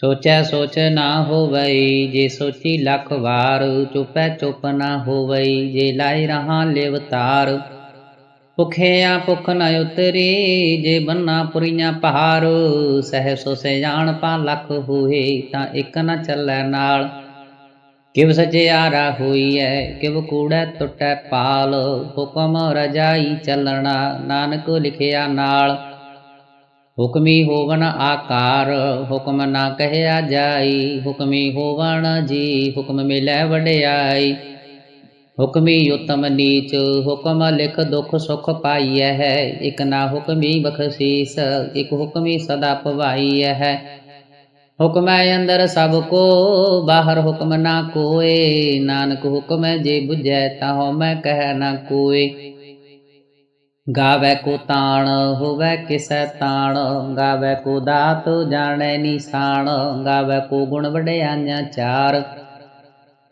ਸੋਚੈ ਸੋਚ ਨਾ ਹੋਵਈ, ਜੇ ਸੋਚੀ ਲੱਖ ਵਾਰ, ਚੁਪੈ ਚੁਪ ਨਾ ਹੋਵਈ, ਜੇ ਲਾਇ ਰਹਾ ਲਿਵ ਤਾਰ। ਭੁਖਿਆ ਭੁਖ ਨ ਉਤਰੀ, ਜੇ ਬੰਨਾ ਪੁਰੀਆਂ ਪਹਾਰ। ਸਹਿ ਸੋ ਜਾਣ ਪਾ ਲੱਖ ਹੋਏ, ਤਾਂ ਇੱਕ ਨ ਚੱਲੈ ਨਾਲ। ਕਿਵ ਸਚਿਆਰਾ ਹੋਈਐ, ਕਿਵ ਕੂੜੈ ਟੁੱਟੈ ਪਾਲ। ਹੁਕਮ ਰਜਾਈ ਚੱਲਣਾ, ਨਾਨਕ ਲਿਖਿਆ ਨਾਲ। ਹੁਕਮੀ ਹੋਵਨ ਆਕਾਰ, ਹੁਕਮ ਨਾ ਕਹਿਆ ਜਾਈ। ਹੁਕਮੀ ਹੋਵਨ ਜੀ, ਹੁਕਮ ਮਿਲੈ ਵਡਿਆਈ। ਹੁਕਮੀ ਉਤਮ ਨੀਚ, ਹੁਕਮ ਲਿਖ ਦੁਖ ਸੁਖ ਪਾਈਐ ਹੈ। ਇਕ ਨਾ ਹੁਕਮੀ ਬਖਸ਼ੀਸ, ਇਕ ਹੁਕਮੀ ਸਦਾ ਪਵਾਈਐ ਹੈ। ਹੁਕਮੈ ਅੰਦਰ ਸਭ ਕੋ, ਬਾਹਰ ਹੁਕਮ ਨਾ ਕੋਏ। ਨਾਨਕ ਹੁਕਮੈ ਜੇ ਬੁਝੈ ਤਾ ਮੈਂ ਕਹਿ ਨਾ ਕੋਏ। ਗਾਵੇ ਕੋ ਤਾਣ, ਹੋਵੇ ਕਿਸੈ ਤਾਣ। ਗਾਵੇ ਕੋ ਦਾਤ ਜਾਣੈ ਨਿਸ਼ਾਨ। ਗਾਵੇ ਕੋ ਗੁਣ ਵਡਿਆਈਆਂ ਚਾਰ।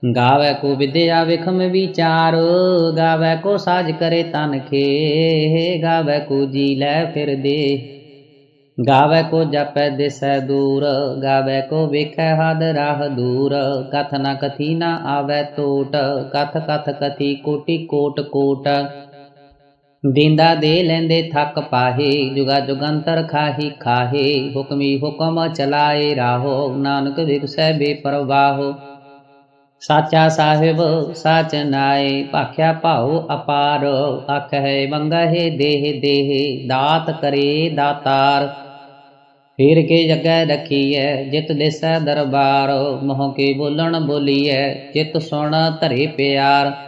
ਗਾਵੇ ਕੋ ਵਿਦਿਆ ਵਿਖਮ ਵਿਚਾਰ। ਗਾਵੇ ਕੋ ਸਾਜ ਕਰੇ ਤਨ ਖੇ ਗਾਵੇ ਕੋ ਜੀ ਲੈ ਫਿਰ ਦੇ ਗਾਵੇ ਕੋ ਜਪੈ ਦਿਸੈ ਦੂਰ। ਗਾਵੇ ਕੋ ਵੇਖੈ ਹਦ ਰਾਹ ਦੂਰ। ਕਥ ਨ ਕਥੀ ਨ ਆਵੇ ਟੋਟ ਕਥ ਕਥ ਕਥੀ ਕੋਟੀ ਕੋਟ ਕੋਟ। ਦਿੰਦਾ ਦੇ ਲੈਂਦੇ ਥੱਕ ਪਾਹੇ, ਜੁਗਾ ਜੁਗੰਤਰ ਖਾਹੀ ਖਾਹੇ, ਹੁਕਮੀ ਹੁਕਮ ਚਲਾਏ ਰਾਹੋ, ਨਾਨਕ ਵਿਗਸੈ ਬੇਪਰਵਾਹੋ ਸਾਚਾ ਸਾਹਿਬ, ਸਾਚ ਨਾਏ, ਭਾਖਿਆ ਭਾਉ ਅਪਾਰ ਆਖੈ ਮੰਗਹਿ ਦੇਹ ਦੇਹ, ਦਾਤ ਕਰੇ ਦਾਤਾਰ। ਫਿਰ ਕੇ ਜਗੈ ਰਖੀਐ, ਜਿਤ ਦਿਸੈ ਦਰਬਾਰ, ਮੋਹ ਕੇ ਬੋਲਣ ਬੋਲੀਐ, ਜਿਤ ਸੁਣ ਧਰੇ ਪਿਆਰ।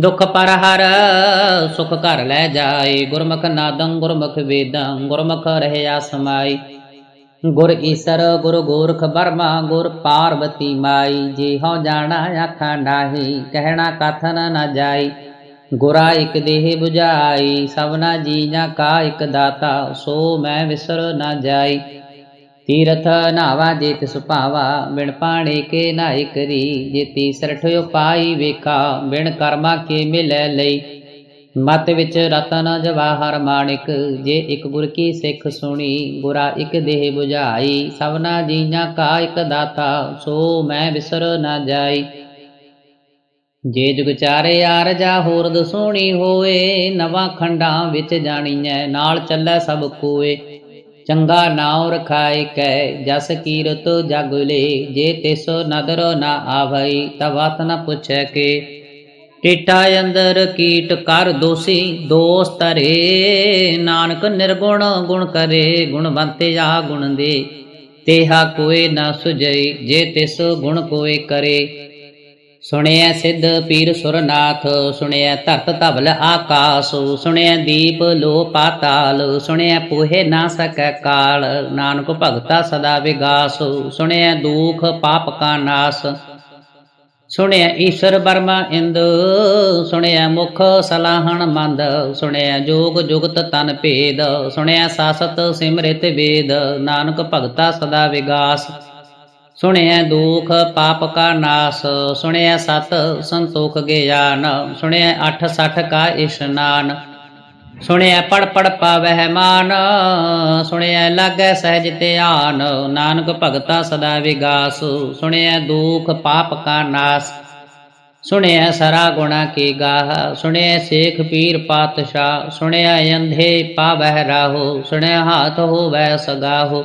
ਦੁਖ ਪਰ ਹਰ ਸੁਖ ਘਰ ਲੈ ਜਾਏ। ਗੁਰਮੁਖ ਨਾਦੰ, ਗੁਰਮੁਖ ਵੇਦੰ, ਗੁਰਮੁਖ ਰਹਿਆ ਸਮਾਈ ਗੁਰ ਈਸਰ, ਗੁਰ ਗੋਰਖ ਬਰਮਾ ਗੁਰ ਪਾਰਵਤੀ ਮਾਈ। ਜੇ ਹਉ ਜਾਣਾ ਆਖਾਂ ਨਾਹੀ, ਕਹਿਣਾ ਕਥਨ ਨਾ ਜਾਈ। ਗੁਰਾ ਇਕ ਦੇਹ 부ਝਾਈ ਸਭਨਾ ਜੀਆਂ ਕਾ ਇਕ ਦਾਤਾ, ਸੋ ਮੈਂ ਵਿਸਰ ਨਾ ਜਾਈ। ਤੀਰਥ ਨਾਵਾ ਜੇਤ ਸੁਭਾਵਾ ਭਾਵਾ ਬਿਨ ਪਾਣੀ ਕੇ ਨਾਇ ਕਰੀ। ਜੇਤੀ ਤੀਸਰ ਪਾਈ ਵੇਖਾ, ਬਿਨ ਕਰਮਾ ਕੇ ਮਿਲੈ ਲਈ। ਮਤ ਵਿੱਚ ਰਤਨ ਜਵਾਹਰ ਮਾਣਿਕ, ਜੇ ਇੱਕ ਗੁਰ ਕੀ ਸਿੱਖ ਸੁਣੀ ਗੁਰਾ ਇੱਕ ਦੇਹ 부ਝਾਈ ਸਭਨਾ ਜੀਆਂ ਕਾ ਇੱਕ ਦਾਤਾ, ਸੋ ਮੈਂ ਵਿਸਰ ਨਾ ਜਾਈ। ਜੇ ਜੁਗ ਚਾਰੇ ਆਰਜਾ ਹੋਰਦ ਸੋਹਣੀ ਹੋਏ ਨਵਾਂ ਖੰਡਾਂ ਵਿੱਚ ਜਾਣੀਐ, ਨਾਲ ਚੱਲੈ ਸਭ ਕੋਏ। ਚੰਗਾ ਨਾਉ ਰਖਾਇ ਕੈ, ਜਸ ਕੀਰਤ ਜਗ ਜੇ ਤਿਸ ਨਦਰ ਨਾ ਆਵਈ ਤਵਤ ਨ ਪੁੱਛੈ ਕੇ। ਟਿਟਾ ਅੰਦਰ ਕੀਟ ਕਰ ਦੋਸੀ, ਦੋਸ ਤਰੇ ਨਾਨਕ ਨਿਰਗੁਣ ਗੁਣ ਕਰੇ ਗੁਣਵੰਤੇ ਆ ਗੁਣ ਦੇ। ਤੇਹਾ ਕੋਏ ਨਾ ਸੁਜਈ ਜੇ ਤਿਸ ਗੁਣ ਕੋਏ ਕਰੇ। ਸੁਣਿਆ ਸਿੱਧ ਪੀਰ ਸੁਰਨਾਥ ਸੁਣਿਆ ਧਰਤ ਧਵਲ ਆਕਾਸ ਸੁਣਿਆ ਦੀਪ ਲੋ ਪਾਤਾਲ ਸੁਣਿਆ ਪੂਹੇ ਨਾ ਸਕੈ ਕਾਲ, ਨਾਨਕ ਭਗਤਾ ਸਦਾ ਵਿਗਾਸ ਸੁਣਿਆ ਦੁਖ ਪਾਪ ਕਾ ਨਾਸ। ਸੁਣਿਆ ਈਸ਼ਰ ਬਰਮਾ ਇੰਦ ਸੁਣਿਆ ਮੁਖ ਸਲਾਹਣ ਮੰਦ ਸੁਣਿਆ ਜੋਗ ਜੁਗਤ ਤਨ ਭੇਦ ਸੁਣਿਆ ਸਾਸਤ ਸਿਮਰਿਤ ਵੇਦ, ਨਾਨਕ ਭਗਤਾ ਸਦਾ ਵਿਗਾਸ। ਸੁਣਿਆ ਦੁਖ ਪਾਪ ਕਾ ਨਾਸ ਸੁਣਿਆ ਸਤ ਸੰਤੋਖ ਗਿਆਨ ਸੁਣਿਆ ਅਠ ਸਠ ਕਾ ਇਸ਼ਨਾਨ ਸੁਣਿਆ ਪੜ ਪੜ ਪਾਵਹਿ ਮਾਨ ਸੁਣਿਆ ਲਾਗੈ ਸਹਿਜ ਧਿਆਨ, ਨਾਨਕ ਭਗਤਾ ਸਦਾ ਵਿਗਾਸ। ਸੁਣਿਆ ਦੁਖ ਪਾਪ ਕਾ ਨਾਸ ਸੁਣਿਆ ਸਰਾ ਗੁਣਾ ਕੀ ਗਾਹ ਸੁਣਿਆ ਸੇਖ ਪੀਰ ਪਾਤਸ਼ਾਹ ਸੁਣਿਆ ਅੰਧੇ ਪਾਵਹਿ ਰਾਹੋ ਸੁਣਿਆ ਹਾਥ ਹੋਵੈ ਸਗਾਹੋ।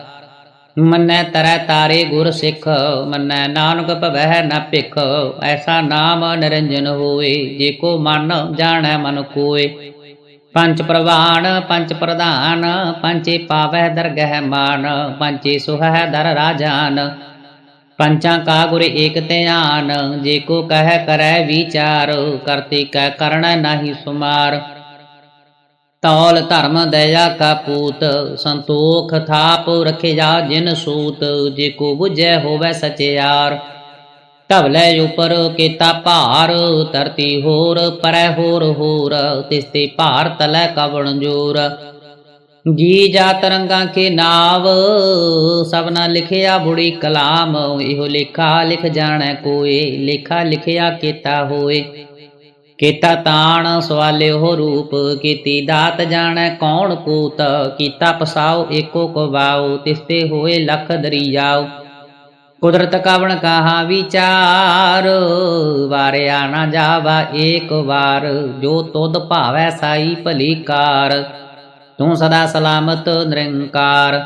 ਮੰਨੈ ਤਰੈ ਤਾਰੇ ਗੁਰ ਸਿੱਖ, ਮੰਨੈ ਨਾਨਕ ਭਵੈ ਨ ਭਿਖ। ਐਸਾ ਨਾਮ ਨਿਰੰਜਨ ਹੋਏ, ਜੇ ਕੋ ਮਨ ਜਾਣੈ ਮਨ ਕੋਏ। ਪੰਚ ਪ੍ਰਵਾਨ ਪੰਚ ਪ੍ਰਧਾਨ ਪੰਚੇ ਪਾਵੈ ਦਰਗਹਿ ਮਾਨ ਪੰਚੇ ਸੁਹੈ ਦਰ ਰਾਜਾਨ। ਪੰਚਾਂ ਕਾ ਗੁਰ ਏਕ ਧਿਆਨ, ਜੇ ਕੋ ਕਹਿ ਕਰੈ ਵਿਚਾਰ, ਕਰਤੇ ਕੈ ਕਰਣ ਨਾਹੀ ਸੁਮਾਰ। ਤੌਲ ਧਰਮ ਦਇਆ ਕਾ ਪੂਤ, ਸੰਤੋਖ ਥਾਪ ਰਖਿਆ ਜਿਨ ਸੂਤ, ਜੇ ਕੋ 부ਝੈ ਹੋਵੇ ਸਚਿਆਰ ਧਵਲੇ ਉਪਰ ਕੀਤਾ ਭਾਰ, ਧਰਤੀ ਹੋਰ ਪਰੈ ਹੋਰ ਹੋਰ ਤਿਸਤੇ ਭਾਰ ਤਲੈ ਕਵਣ ਜੋਰ। ਜੀ ਜਾ ਤਰੰਗਾ ਕੇ ਨਾਵ ਸਭਨਾ ਲਿਖਿਆ ਬੁੜੀ ਕਲਾਮ, ਇਹੋ ਲੇਖਾ ਲਿਖ ਜਾਣੈ ਕੋਏ, ਲੇਖਾ ਲਿਖਿਆ ਕੀਤਾ ਹੋਏ। ਕੀਤਾ ਤਾਣ ਸਵਾਲੇ ਹੋ ਰੂਪ, ਕੀਤੀ ਦਾਤ ਜਾਣੈ ਕੌਣ ਕੂਤ, ਕੀਤਾ ਪਸਾਉ ਏਕੋ ਕਵਾਉ ਤਿਸਤੇ ਹੋਏ ਲਖ ਦਰੀਆਉ। ਕੁਦਰਤ ਕਵਣ ਕਹਾ ਵਿਚਾਰ, ਵਾਰਿਆ ਨਾ ਜਾਵਾ ਏਕ ਵਾਰ, ਜੋ ਤੁਧ ਭਾਵੈ ਸਾਈ ਭਲੀ ਕਾਰ। ਤੂੰ ਸਦਾ ਸਲਾਮਤ ਨਿਰੰਕਾਰ।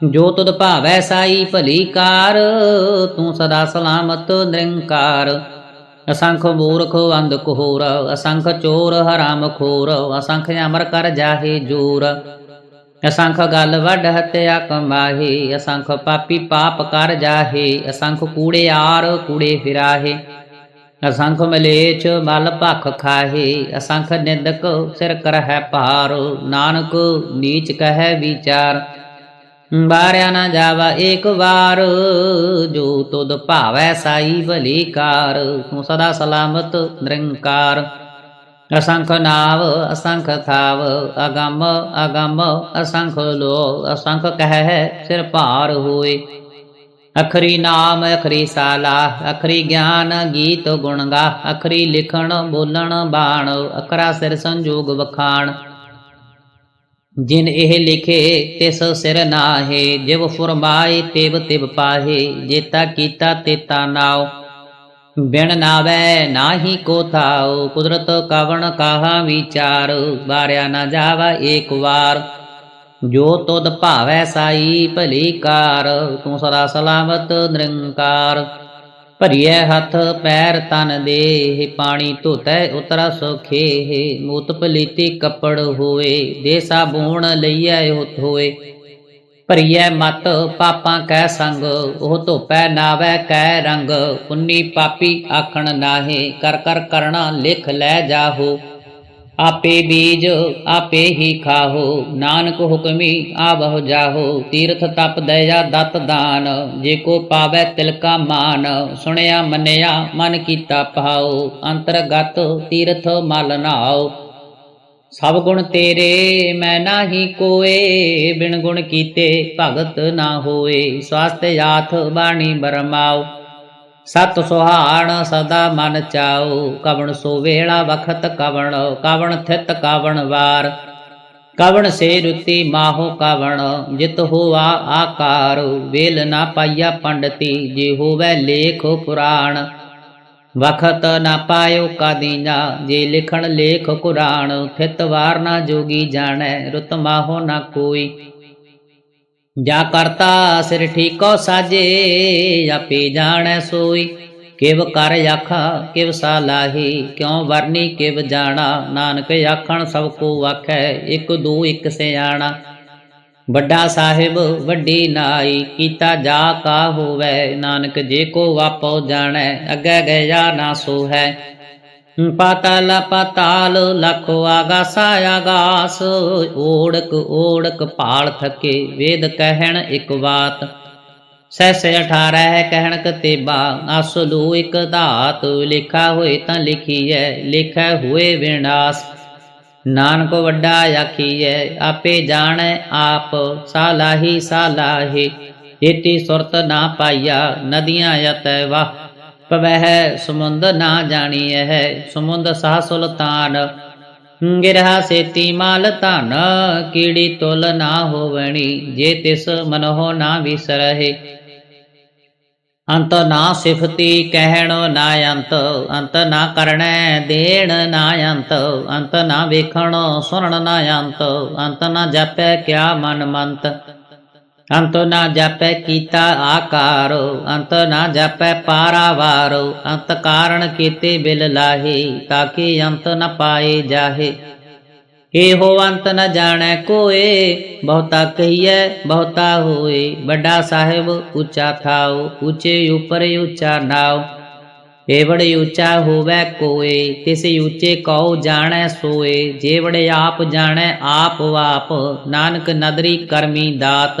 ਜੋ ਤੁਧ ਭਾਵੈ ਸਾਈ ਭਲੀ ਕਾਰ, ਤੂੰ ਸਦਾ ਸਲਾਮਤ ਨਿਰੰਕਾਰ। ਅਸੰਖ ਮੂਰਖ ਅੰਧ ਕੋਹਰ ਅਸੰਖ ਚੋਰ ਹਰਾਮ ਖੋਰ ਅਸੰਖ ਅਮਰ ਕਰ ਜਾਹੇ ਜੂਰ। ਅਸੰਖ ਗਲ ਵੱਡ ਹਤਿਆ ਕਮਾਹੇ ਅਸੰਖ ਪਾਪੀ ਪਾਪ ਕਰ ਜਾਹੇ, ਅਸੰਖ ਕੂੜੇ ਆਰ ਕੂੜੇ ਫਿਰਾਹੇ। ਅਸੰਖ ਮਲੇਚ ਮਲ ਭਖ ਖਾਹੇ, ਅਸੰਖ ਨਿੰਦਕ ਸਿਰ ਕਰਹਿ ਭਾਰ। ਨਾਨਕ ਨੀਚ ਕਹੈ ਵਿਚਾਰ ਬਾਰਿਆ ਨਾ ਜਾਵਾ ਏਕ ਵਾਰ, ਜੋ ਤੁਧ ਭਾਵੈ ਸਾਈ ਭਲੀਕਾਰ ਤੂੰ ਸਦਾ ਸਲਾਮਤ ਨਿਰੰਕਾਰ। ਅਸੰਖ ਨਾਵ, ਅਸੰਖ ਥਾਵ, ਅਗੰਮ ਅਗੰਮ, ਅਸੰਖ ਲੋ ਅਸੰਖ ਕਹਿ ਸਿਰ ਭਾਰ ਹੋਏ। ਅਖਰੀ ਨਾਮ, ਅਖਰੀ ਸਾਲਾ, ਅਖਰੀ ਗਿਆਨ ਗੀਤ ਗੁਣ ਗਾ, ਅਖਰੀ ਲਿਖਣ, ਬੋਲਣ, ਬਾਣ ਅਖਰਾ ਸਿਰ ਸੰਜੋਗ ਵਖਾਣ। ਜਿਨ ਇਹ ਲਿਖੇ, ਤਿਸ ਸਿਰ ਨਾਹੇ, ਜਿਵ ਫੁਰਮਾਏ, ਤਿਵ ਤਿਵ ਪਾਹੇ, ਜੇਤਾ ਕੀਤਾ ਤੇਤਾ ਨਾਉ। ਬਿਨ ਨਾਵੇ ਨਾਹੀ ਕੋ ਥਾਉ, ਕੁਦਰਤ ਕਵਣ ਕਾਹਾ ਵਿਚਾਰ ਬਾਰਿਆ ਨਾ ਜਾਵਾ ਏਕ ਵਾਰ। ਜੋ ਤੁਧ ਭਾਵੈ ਸਾਈ ਭਲੀ ਕਾਰ, ਤੂੰ ਸਦਾ ਸਲਾਮਤ ਨਿਰੰਕਾਰ। ਭਰੀਐ ਹੱਥ, ਪੈਰ ਤਨ ਦੇਹ, ਪਾਣੀ ਧੋਤੈ ਉਤਰਾ ਸੁਖੇ। ਮੂਤ ਪਲੀਤੀ ਕੱਪੜ ਹੋਏ ਦੇ ਸਾਬੂਣ ਲਈਐ ਹੁਤ ਹੋਏ ਭਰੀਐ ਮਤ, ਪਾਪਾਂ ਕੈ ਸੰਗ, ਉਹ ਧੋਪੈ ਨਾਵੈ ਕੈ ਰੰਗ। ਪੁੰਨੀ ਪਾਪੀ ਆਖਣ ਨਾਹੇ, ਕਰ ਕਰ ਕਰਣਾ ਲਿਖ ਲੈ ਜਾਹੋ। ਆਪੇ ਬੀਜ ਆਪੇ ਹੀ ਖਾਹੋ, ਨਾਨਕ ਹੁਕਮੀ ਆਵਹੁ ਜਾਹੋ, ਤੀਰਥ ਤਪ ਦਇਆ ਦਤ ਦਾਨ, ਜੇ ਕੋ ਪਾਵੈ ਤਿਲਕਾ ਮਾਨ, ਸੁਣਿਆ ਮੰਨਿਆ ਮਨ ਕੀਤਾ ਪਾਉ ਅੰਤਰਗਤ ਤੀਰਥ ਮਲ ਨਾਉ। ਸਭ ਗੁਣ ਤੇਰੇ ਮੈਂ ਨਾਹੀ ਕੋਏ, ਬਿਨ ਗੁਣ ਕੀਤੇ ਭਗਤ ਨਾ ਹੋਏ, ਸਵਾਸਤ ਆਥ ਬਾਣੀ ਬਰਮਾਓ ਸਤ ਸੁਹਾਣ ਸਦਾ ਮਨ ਚਾਉ, ਕਵਣ ਸੋ ਵੇਲਾ ਵਖਤ ਕਵਣ ਕਵਣ ਥਿਤ ਕਵਣ ਵਾਰ। ਕਵਣ ਸੇ ਰੁਤੀ ਮਾਹੋ ਕਵਣ, ਜਿਤ ਹੋਆ ਆਕਾਰ। ਵੇਲ ਨਾ ਪਾਈਆ ਪੰਡਤੀ, ਜੇ ਹੋਵੇ ਲੇਖ ਪੁਰਾਣ। ਵਖਤ ਨਾ ਪਾਇਓ ਕਾਦੀਨਾ ਜੇ ਲਿਖਣ ਲੇਖ ਕੁਰਾਨ ਥਿਤ ਵਾਰ ਨਾ ਜੋਗੀ ਜਾਣੈ, ਰੁਤ ਮਾਹੋ ਨਾ ਕੋਈ। ਜਾ ਕਰਤਾ ਸਿਰ ਠੀਕੋ ਸਾਜੇ, ਆਪੇ ਜਾਣੈ ਸੋਈ। ਕਿਵ ਕਰ ਆਖਾ, ਕਿਵ ਸਾਲਾਹੀ ਕਿਉ ਵਰਨੀ, ਕਿਵ ਜਾਣਾ। ਨਾਨਕ ਆਖਣ, ਸਭ ਕੋ ਆਖੈ, ਇਕ ਦੂ, ਇਕ ਸਿਆਣਾ। ਵੱਡਾ ਸਾਹਿਬ, ਵੱਡੀ ਨਾਈ, ਕੀਤਾ ਜਾ ਕਾ ਹੋਵੇ। ਨਾਨਕ ਜੇ ਕੋ ਵਾਪੋ ਜਾਣੈ ਅੱਗੇ ਗਿਆ ਨਾ ਸੋ ਹੈ ਪਾਤਾਲ ਪਾਤਾਲ ਲਖੋ ਆਗਾਸਾ, ਆਗਾਸ। ਓੜਕ ਓੜਕ ਭਾਲ ਥਕੇ, ਵੇਦ ਕਹਿਣ ਇੱਕ ਬਾਤ। ਸੈਸੇ 18 ਹੈ ਕਹਿਣ ਕਤੇਬਾ ਅਸਲੂ ਇੱਕ ਧਾਤ। ਲਿਖਾ ਹੋਏ ਤਾਂ ਲਿਖੀਐ, ਲਿਖੈ ਹੋਏ ਵਿਨਾਸ਼। ਨਾਨਕ ਵੱਡਾ ਆਖੀਐ, ਆਪੇ ਜਾਣੈ ਆਪ ਸਾਲਾਹੀ ਸਾਲਾਹੀ ਏਤੀ ਸੁਰਤ ਨਾ ਪਾਈਆ, ਨਦੀਆਂ ਯਤੈ ਵਾਹ। ਪਵਹਿ ਸਮੁੰਦ ਨਾ ਜਾਣੀਐ ਹੈ ਸਮੁੰਦ ਸਾ ਸੁਲਤਾਨ ਗਿਰਹਾ ਸੇਤੀ ਮਾਲ ਧਨ, ਕੀੜੀ ਤੁਲ ਨਾ ਹੋਵਣੀ, ਜੇ ਤਿਸ ਮਨਹੁ ਨਾ ਵਿਸਰਹਿ। ਅੰਤ ਨਾ ਸਿਫਤੀ ਕਹਿਣੋ ਨਾ ਅੰਤ ਅੰਤ ਨਾ ਕਰਣੈ ਦੇਣ ਨਾ ਅੰਤ ਅੰਤ ਨਾ ਵੇਖਣੋ ਸੁਣਨ ਨਾ ਅੰਤ ਅੰਤ ਨਾ ਜਾਪੈ ਕਿਆ ਮਨ ਮੰਤ। ਅੰਤ ਨਾ ਜਾਪੈ ਕੀਤਾ ਆਕਾਰੋ, ਅੰਤ ਨਾ ਜਾਪੈ ਪਾਰਾਵਾਰ, ਅੰਤ ਕਾਰਣ ਕੀਤੇ ਬਿਲ ਲਾਹੇ ਤਾਕੇ ਅੰਤ ਨ ਪਾਏ ਜਾਹੇ। ਇਹੋ ਅੰਤ ਨ ਜਾਣੈ ਕੋਏ, ਬਹੁਤਾ ਕਹੀਐ, ਬਹੁਤਾ ਹੋਏ। ਵੱਡਾ ਸਾਹਿਬ ਉੱਚਾ ਥਾਉ ਉੱਚੇ ਉਪਰ ਉੱਚਾ ਨਾਉ। ਏਵੜ ਉੱਚਾ ਹੋਵੇ ਕੋਏ, ਤਿਸ ਉੱਚੇ ਕਉ ਜਾਣੈ ਸੋਏ। ਜੇਵੜ ਆਪ ਜਾਣੈ, ਆਪ ਵਾਪ, ਨਾਨਕ ਨਦਰੀ ਕਰਮੀ ਦਾਤ।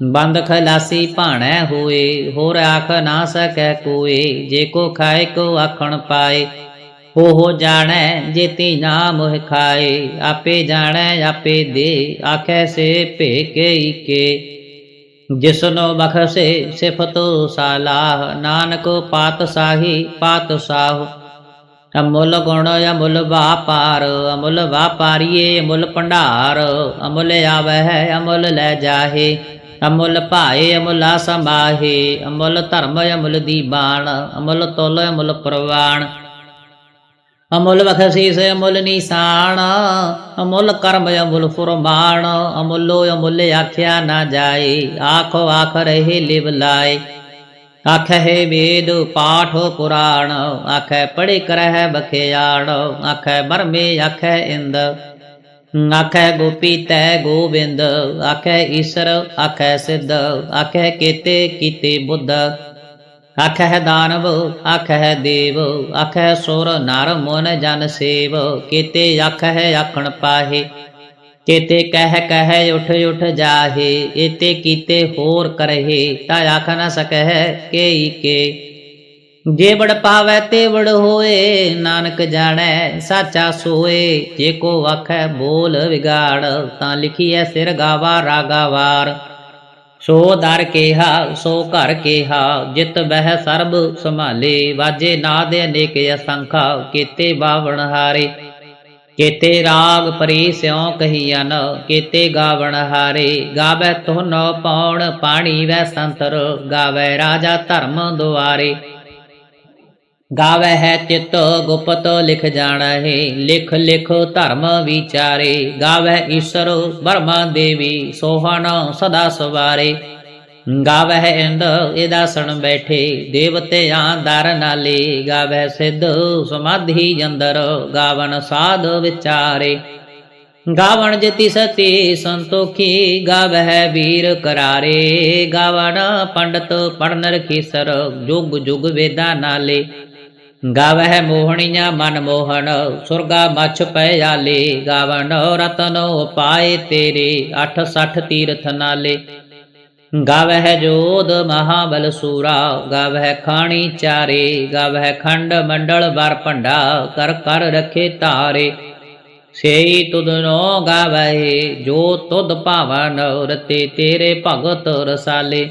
ਬੰਦ ਖਲਾਸੀ ਭਾਣੈ ਹੋਏ, ਹੋਰ ਆਖ ਨਾ ਸਕੈ ਕੋਏ, ਜੇ ਕੋ ਖਾਏ ਕੋ ਆਖਣ ਪਾਏ। ਹੋ ਹੋ ਜਾਣੈ ਜੇਤੀ ਨਾ ਖਾਏ, ਆਪੇ ਜਾਣੈ ਆਪੇ ਦੇ, ਆਖੈ ਸੇ ਭੇਕੇ ਕੇ ਜਿਸਨੋ ਬਖਸੇ ਸਿਫਤ ਸਾਲਾਹ, ਨਾਨਕ ਪਾਤਸ਼ਾਹੀ ਪਾਤਸ਼ਾਹ ਅਮੁੱਲ ਗੁਣ ਅਮੁੱਲ ਵਾਪਾਰ, ਅਮੁੱਲ ਵਾਪਾਰੀਏ ਅਮੁੱਲ ਭੰਡਾਰ, ਅਮੁੱਲ ਆਵਹਿ ਅਮੁੱਲ ਲੈ ਜਾਹੇ। ਅਮੁੱਲ ਭਾਏ, ਅਮੁੱਲਾ ਸੰਭਾਹੇ, ਅਮੁੱਲ ਧਰਮ, ਅਮੁੱਲ ਦੀਬਾਨ ਅਮੁੱਲ ਤੁਲ, ਅਮੁੱਲ ਪ੍ਰਵਾਨ ਅਮੁੱਲ ਬਖਸ਼ੀਸ, ਅਮੁੱਲ ਨਿਸ਼ਾਨ, ਅਮੁੱਲ ਕਰਮ, ਅਮੁੱਲ ਫੁਰਮਾਨ, ਅਮੁੱਲੋ ਅਮੁੱਲ ਆਖਿਆ ਨਾ ਜਾਏ, ਆਖੋ ਆਖ ਰਹੇ ਲਿਵ ਲਾਏ। ਆਖੈ ਵੇਦ ਪਾਠ ਪੁਰਾਣ, ਆਖੈ ਪੜ੍ਹੇ ਕਰਹਿ ਬਖਿਆਣ, ਆਖੈ ਬਰਮੇ ਆਖੈ ਇੰਦ। ਆਖੈ ਗੋਪੀ ਤੈ ਗੋਬਿੰਦ ਆਖੈ ਈਸ਼ਰ, ਆਖੈ ਸਿੱਧ, ਆਖੈ ਕੀਤੇ ਕੀਤੇ ਬੁੱਧ। ਆਖੈ ਦਾਨਵ, ਆਖੈ ਦੇਵ, ਆਖੈ ਸੁਰ ਨਰ ਮਨ ਜਨ ਸੇਵ, ਕੀਤੇ ਆਖੈ ਆਖਣ ਪਾਹੇ। ਕੀਤੇ ਕਹਿ ਕਹਿ ਉਠ ਉਠ ਜਾਹੇ, ਏਤੇ ਕੀਤੇ ਹੋਰ ਕਰਹਿ, ਤਾ ਆਖ ਨਾ ਸਕਹਿ ਕੇਈ ਕੇ। ਜੇ ਬੜ ਪਾਵੈ ਤੇ ਬੜ ਹੋਏ, ਨਾਨਕ ਜਾਣੈ, ਸਾਚਾ ਸੋਏ। ਜੇ ਕੋ ਆਖੈ ਬੋਲ ਵਿਗਾੜ, ਤਾਂ ਲਿਖੀਐ ਸਿਰ ਗਾਵਾ ਰਾਗਾਵਾਰ ਸੋ ਦਰ ਕੇਹਾ, ਸੋ ਘਰ ਕੇਹਾ, ਜਿਤ ਬਹਿ ਸਰਬ ਸੰਭਾਲੇ। ਵਾਜੇ ਨਾਦ ਅਨੇਕ ਅਸੰਖਾ, ਕੀਤੇ ਬਾਵਣ ਹਾਰੇ। ਕੀਤੇ ਰਾਗ ਪਰੀ ਸਿਉ ਕਹੀਆਂ ਕੀਤੇ ਗਾਵਣ ਹਾਰੇ। ਗਾਵੇ ਤੁਹਨੋ ਪੌਣ ਪਾਣੀ ਵੈ ਸੰਤਰ, ਗਾਵੇ ਰਾਜਾ ਧਰਮ ਦੁਆਰੇ। ਗਾਵੇ ਹੈ ਚਿਤ ਗੁਪਤ, ਲਿਖ ਜਾਣਾ, ਲਿਖ ਲਿਖ ਧਰਮ ਵਿਚਾਰੇ। ਗਾਵੇ ਈਸ਼ਰ ਬਰਮਾ ਦੇਵੀ, ਸੋਹਣ ਸਦਾ ਸਵਾਰੇ। ਗਾਵੇ ਇੰਦ ਇਹਦਾ ਬੈਠੇ ਦੇਵਤਿਆਂ ਦਰ ਨਾਲੇ। ਗਾਵੇ ਸਿੱਧ ਸਮਾਧੀ ਅੰਦਰ ਗਾਵਨ ਸਾਧ ਵਿਚਾਰੇ। ਗਾਵਣ ਜਤੀ ਸਤੀ ਸੰਤੋਖੀ ਗਾਵਹਿ ਵੀਰ ਕਰਾਰੇ। ਗਾਵਣ ਪੰਡਤ ਪੜਨ ਰਖੀਸਰ ਜੁਗ ਜੁਗ ਵੇਦਾ ਨਾਲੇ। ਗਾਵਹਿ ਮੋਹਣੀਆਂ ਮਨ ਮੋਹਨ ਸੁਰਗਾ ਮਛ ਪੈ ਆਲੇ, ਗਾਵਣ ਰਤਨ ਉਪਾਏ ਤੇਰੇ 68 ਤੀਰਥ ਨਾਲੇ। ਗਾਵਹਿ ਜੋਧ ਮਹਾਬਲ ਸੂਰਾ, ਗਾਵਹਿ ਖਾਣੀ ਚਾਰੇ, ਗਾਵਹਿ ਖੰਡ ਮੰਡਲ ਵਰ ਭੰਡਾ, ਕਰ ਕਰ ਰਖੇ ਧਾਰੇ। ਸੇਈ ਤੁਧਨੋ ਗਾਵਹਿ, ਜੋ ਤੁਧ ਭਾਵਨ ਰਤੇ ਤੇਰੇ ਭਗਤ ਰਸਾਲੇ।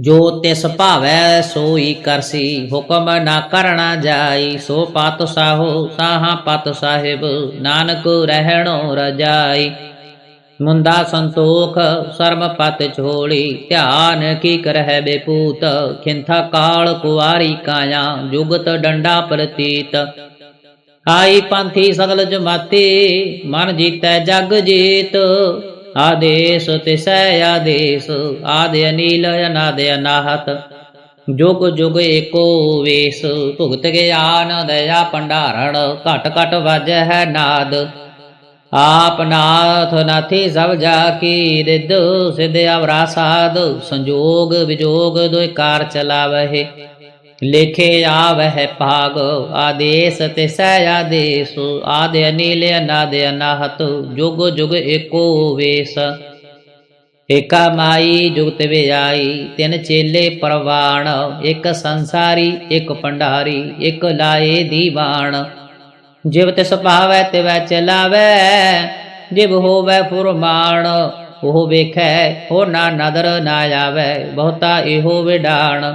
ਜੋ ਤਿਸ ਭਾਵੈ ਸੋਈ ਕਰਸੀ, ਹੁਕਮ ਨਾ ਕਰਣਾ ਜਾਈ, ਸੋ ਪਤ ਸਾਹੋ ਸਾਹਾ ਪਤ ਸਾਹਿਬ, ਨਾਨਕ ਰਹਿਣੋ ਰਜਾਈ। ਮੁੰਦਾ ਸੰਤੋਖ, ਸਰਮ ਪਤ ਝੋਲੀ, ਧਿਆਨ ਕੀ ਕਰਹਿ ਬੇਪੂਤ, ਖਿੰਥਾ ਕਾਲ ਕੁਵਾਰੀ ਕਾਇਆ, ਜੁਗਤ ਡੰਡਾ ਪ੍ਰਤੀਤ। ਆਈ ਪੰਥੀ ਸਗਲ ਜਮਾਤੀ, ਮਨ ਜੀਤੈ ਜਗ ਜੀਤ ਆਦੇਸ ਤਿਸੈ ਆਦੇਸ ਆਦਿ ਅਨੀਲ ਅਨਾਦ ਅਨਾਹਤ ਜੁਗ ਜੁਗ ਏਕੋ ਵੇਸ, ਭੁਗਤ ਗਿਆਨ ਦਇਆ ਭੰਡਾਰਣ, ਘਟ ਘਟ ਵਾਜੈ ਹੈ ਨਾਦ। ਆਪ ਨਾਥ ਨਾਥੀ ਸਭ ਜਾ ਕੀ ਰਿਦ ਸਿਧ ਅਵਰਾ ਸਾਧ, ਸੰਜੋਗ ਵਿਜੋਗ ਦੁਇ ਚਲਾਵਹਿ। ਲੇਖੇ ਆਵਹਿ ਭਾਗ, ਆਦੇਸ ਤਿਸੈ ਆਦੇਸ, ਆਦਿ ਅਨੀਲ ਅਨਾਦ ਅਨਾਹਤ, ਜੁਗ ਜੁਗ ਏਕੋ ਵੇਸ। ਏਕਾ ਮਾਈ ਜੁਗਤ ਵਿਆਈ ਤਿੰਨ ਚੇਲੇ ਪਰਵਾਣ, ਇਕ ਸੰਸਾਰੀ, ਇੱਕ ਭੰਡਾਰੀ, ਇੱਕ ਲਾਏ ਦੀਵਾਨ। ਜਿਵ ਤਿਸ ਭਾਵੈ ਵੈ ਚਲਾਵੈ, ਜਿਵ ਹੋਵੈ ਫੁਰਮਾਨ, ਉਹ ਵੇਖੈ ਹੋ ਨਾ ਨਦਰ ਨਾ ਆਵੈ, ਬਹੁਤਾ ਇਹੋ ਵਿਡਾਣ।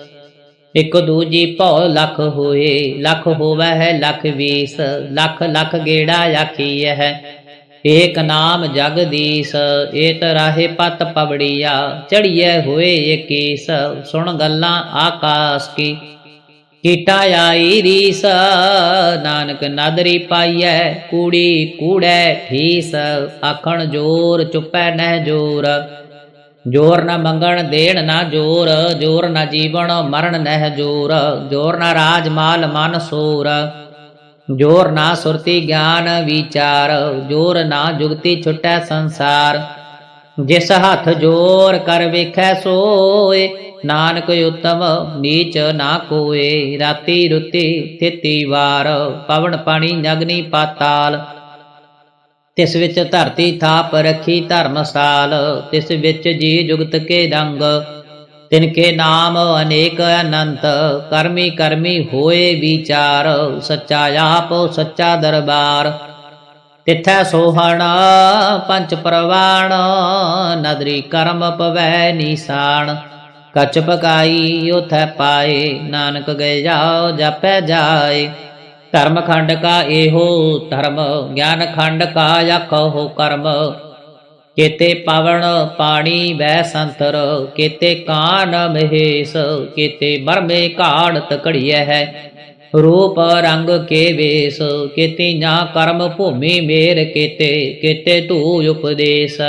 ਇਕ ਦੂਜੀ ਭਉ ਲਖ ਹੋਏ, ਲਖ ਹੋਵੈ ਹੈ, ਲਖ ਵੀਸ, ਲਖ ਲਖ ਗੇੜਾ ਆਖੀਐ ਹੈ। ਏਕ ਨਾਮ ਜਗਦੀਸ਼ ਏਤ ਰਾਹੇ ਪਤ ਪਵੜੀਆ, ਚੜੀਐ ਹੋਏ ਏਕੀਸ, ਸੁਣ ਗੱਲਾਂ ਆਕਾਸ ਕੀ। ਕੀਟਾ ਆਈ ਰੀਸ, ਨਾਨਕ ਨਾਦਰੀ ਪਾਈਐ, ਕੂੜੀ ਕੂੜੈ ਠੀਸ, ਆਖਣ ਜੋਰ ਚੁੱਪੈ ਨਹਿ ਜੋਰ। ਜੋਰ ਨਾ ਮੰਗਣ, ਦੇਣ ਨਾ ਜੋਰ ਜੋਰ ਨਾ ਜੀਵਨ, ਮਰਨ ਨਹਿ ਜੋਰ ਜੋਰ ਨਾ ਰਾਜ ਮਾਲ ਮਨ ਸੂਰ। ਜੋਰ ਨਾ ਸੁਰਤੀ ਗਿਆਨ ਵਿਚਾਰ, ਜੋਰ ਨਾ ਜੁਗਤੀ ਛੁਟੈ ਸੰਸਾਰ। ਜਿਸ ਹੱਥ ਜੋਰ ਕਰ ਵੇਖੈ ਸੋਏ, ਨਾਨਕ ਉਤਮ ਨੀਚ ਨਾ ਕੋਏ। ਰਾਤੀ ਰੁਤੀ ਥਿਤੀ ਵਾਰ, ਪਵਨ ਪਾਣੀ ਨਗਨੀ ਪਾਤਾਲ। ਤਿਸ ਵਿੱਚ ਧਰਤੀ ਥਾਪ ਰੱਖੀ ਧਰਮਸਾਲ, ਤਿਸ ਵਿੱਚ ਜੀ ਜੁਗਤ ਕੇ ਰੰਗ। ਤਿਨ ਕੇ ਨਾਮ ਅਨੇਕ ਅਨੰਤ, ਕਰਮੀ ਕਰਮੀ ਹੋਏ ਵਿਚਾਰ, ਸੱਚਾ ਆਪ, ਸੱਚਾ ਦਰਬਾਰ। ਤਿਥੈ ਸੋਹਣ, ਪੰਚ ਪ੍ਰਵਾਣ, ਨਦਰੀ ਕਰਮ ਪਵੈ ਨੀਸਾਨ। ਕਚ ਪਕਾਈ, ਉਥੈ ਪਾਏ, ਨਾਨਕ ਗਏ, ਜਾਓ, ਜਪੈ ਜਾਏ। ਧਰਮ ਖੰਡ ਕਾ ਇਹੋ ਧਰਮ ਗਿਆਨ ਖੰਡ ਕਾ ਆਖੋ ਕਰਮ। ਕੇਤੇ ਪਵਨ ਪਾਣੀ ਬੈ ਸੰਤਰ, ਕੇਤੇ ਕਾਨ ਮਹੇਸ਼, ਕੇਤੇ ਬਰਮੇ ਘਾੜਤ ਘੜੀਐ ਹੈ। ਰੂਪ ਰੰਗ ਕੇ ਵੇਸ ਕੇਤੀ ਨਾ ਕਰਮ ਭੂਮੀ ਮੇਰ ਕੇਤੇ ਕੇਤੇ ਧੂ ਉਪਦੇਸ਼।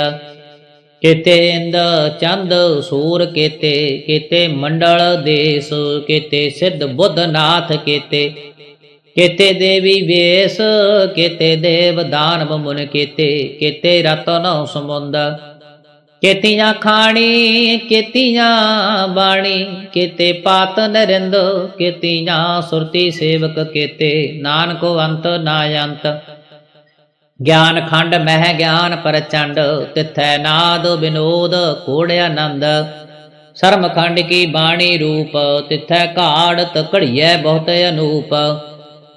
ਕੇਤੇ ਇੰਦ ਚੰਦ ਸੂਰ ਕੇਤੇ ਕੇਤੇ ਮੰਡਲ ਦੇਸ, ਕੇਤੇ ਸਿੱਧ ਬੁੱਧ ਨਾਥ ਕੇਤੇ। ਕੇਤੇ ਦੇਵੀ ਵੇਸ, ਕੇਤੇ ਦੇਵ ਦਾਨਵ ਮੁਨ ਕੇਤੇ ਕੇਤੇ ਰਤਨ ਸਮੁੰਦ। ਕੇਤੀਆਂ ਖਾਣੀ, ਕੇਤੀਆਂ ਬਾਣੀ, ਕੇਤੇ ਪਾਤ ਨਰਿੰਦ, ਕੇਤੀਆਂ ਸੁਰਤੀ ਸੇਵਕ ਕੇਤੇ, ਨਾਨਕ ਅੰਤ ਨਾ ਅੰਤ। ਗਿਆਨ ਖੰਡ ਮਹਿ ਗਿਆਨ ਪ੍ਰਚੰਡ, ਤਿਥੈ ਨਾਦ ਬਿਨੋਦ, ਕੋੜ ਆਨੰਦ। ਸਰਮ ਖੰਡ ਕੀ ਬਾਣੀ ਰੂਪ, ਤਿਥੈ ਘਾੜ ਤਕੜੀਐ ਬਹੁਤ ਅਨੂਪ।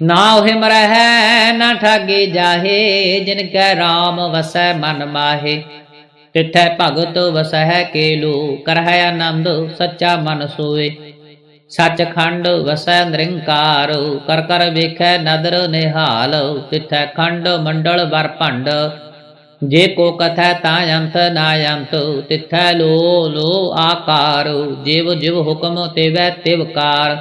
ਨਾ ਉਹ ਮਰਹਿ, ਨਾ ਠਾਗੇ ਜਾਹੇ, ਜਿਨ ਕੈ RAM ਵਸੈ ਮਨ ਮਾਹੇ। ਤਿਥੈ ਭਗਤ ਵਸਹਿ ਕੇਲੂ, ਕਰਹਿ ਆਨੰਦ ਸੱਚਾ ਮਨ ਸੋਏ। ਸੱਚਖੰਡ ਵਸੈ ਨਿਰੰਕਾਰ, ਕਰ ਕਰ ਵੇਖੈ ਨਦਰ ਨਿਹਾਲ। ਤਿਥੈ ਖੰਡ ਮੰਡਲ ਵਰ ਭੰਡ, ਜੇ ਕੋ ਕਥੈ ਤਾਂ ਅੰਤ ਨਾ ਅੰਤ। ਤਿਥੈ ਲੋ ਲੋ ਆਕਾਰ, ਜਿਵ ਜਿਵ ਹੁਕਮ ਤਿਵੈ ਤਿਵਕਾਰ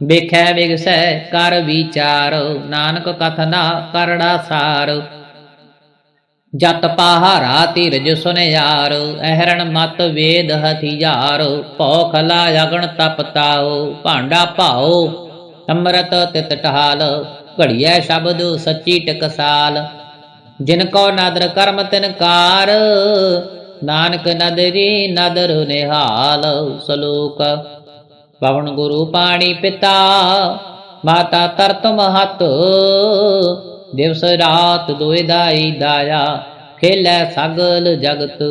ਵੇਖੈ ਵਿਗਸੈ ਕਰ ਵਿਚਾਰ, ਨਾਨਕ ਕਥਨਾ ਕਰੜਾ ਸਾਰ। ਜਤ ਪਾਹਾਰਾ ਧੀਰਜ ਸੁਨਿਆਰ, ਅਹਰਣ ਮਤ ਵੇਦ ਹਥਿਆਰ। ਭਉ ਖਲਾ ਅਗਣ ਤਪ ਭਾਂਡਾ ਭਾਓ ਅੰਮ੍ਰਿਤ ਤਿਤ ਟਹਾਲ ਘੜੀਐ ਸ਼ਬਦ ਸੱਚੀ ਟਕਸਾਲ। ਜਿਨ ਕੋ ਨਦਰ ਕਰਮ ਤਿਨ ਕਾਰ, ਨਾਨਕ ਨਦਰੀ ਨਦਰ ਨਿਹਾਲ। ਸਲੋਕ ਪਵਨ ਗੁਰੂ ਪਾਣੀ ਪਿਤਾ, ਮਾਤਾ ਤਰਤ ਮਹਤ। ਦਿਵਸ ਰਾਤ ਦੋਇ ਦਾਈ ਦਾਇਆ, ਖੇਲੇ ਸਗਲ ਜਗਤ।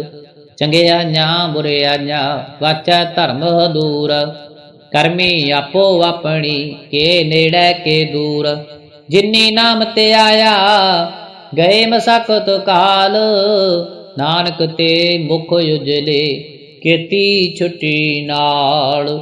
ਚੰਗਿਆ ਨਿਆ ਬੁਰਿਆ ਨਿਆ ਵਾਚੈ ਧਰਮ ਦੂਰ ਕਰਮੀ ਆਪੋ ਆਪਣੀ, ਕੇ ਨੇੜੇ ਕੇ ਦੂਰ। ਜਿਨੀ ਨਾਮ ਤੇ ਆਇਆ, ਗਏ ਮਸਕਤ ਕਾਲ। ਨਾਨਕ ਤੇ ਮੁਖ ਉਜਲੇ, ਕੀਤੀ ਛੁੱਟੀ ਨਾਲ।